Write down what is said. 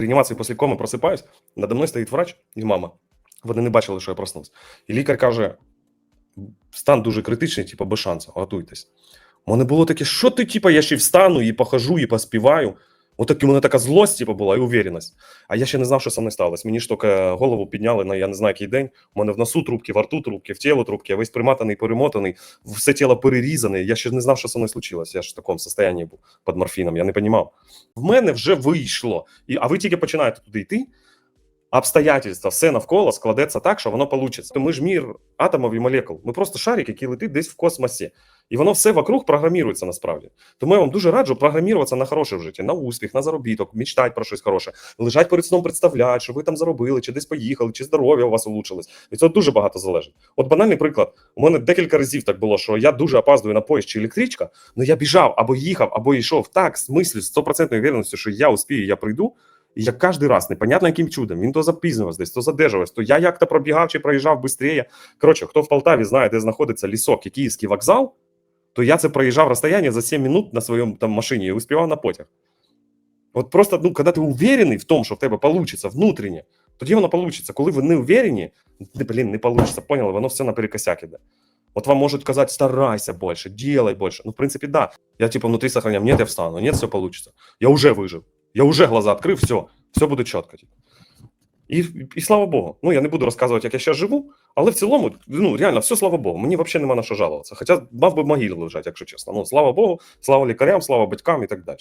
реанімації після коми просипаюсь, надо мною стоїть врач і мама. Вони не бачили, що я проснувся. І лікар каже: стан дуже критичний, типу, без шансу, готуйтесь. У мене було таке, що ти, типу, я ще встану і похожу, і поспіваю. Отак у мене така злость, типу, була, і уверенность. А я ще не знав, що со мною сталося. Мені ж тільки голову підняли на я не знаю який день. У мене в носу трубки, во рту трубки, в тіло трубки, я весь приматаний, перемотаний, все тіло перерізане. Я ще не знав, що со мною случилось. Я ж в такому стані був під морфіном, я не розумів. В мене вже вийшло. І, а ви тільки починаєте туди йти. Обстоятельства, все навколо складеться так, що воно вийде. Ми ж мір атомів і молекул. Ми просто шарик, який летить десь в космосі. І воно все вокруг програмується насправді. Тому я вам дуже раджу програмуватися на хороше в житті, на успіх, на заробіток, мечтати про щось хороше, лежать перед сном, представляти, що ви там заробили, чи десь поїхали, чи здоров'я у вас улучшилось. І це дуже багато залежить. От банальний приклад. У мене декілька разів так було, що я дуже опаздую на поїзд чи електричка, але я біжав або їхав, або йшов так, з мислю, з 100% увереністю, що я успію, я прийду. І я кожен раз, непонятно яким чудом, він то запізнювався десь, то задержувався, то я як-то пробігав чи проїжджав швидше. Коротше, хто в Полтаві знає, де знаходиться лісок і Київський вокзал, то я це проїжджав розстояння за 7 минут на своєму там машині і успівав на потяг. От просто, ну, коли ти уверений в тому, що в тебе вийде внутрішнє, тоді воно вийде. Коли ви не уверені, блін, не вийде, поняли, воно все наперекосяк іде. Вот вам можуть казати, старайся больше, делай больше. Ну, в принципе, да. Я типа внутри сохраняю, нет, я встану, нет, все получится. Я уже выжил. Я уже глаза открив, все, все буде чітко. І, і слава Богу. Ну, я не буду розказувати, як я зараз живу, але в цілому, ну, реально, все слава Богу. Мені взагалі нема на що жалуватися. Хоча мав би могилі лежати, якщо чесно. Ну, слава Богу, слава лікарям, слава батькам і так далі.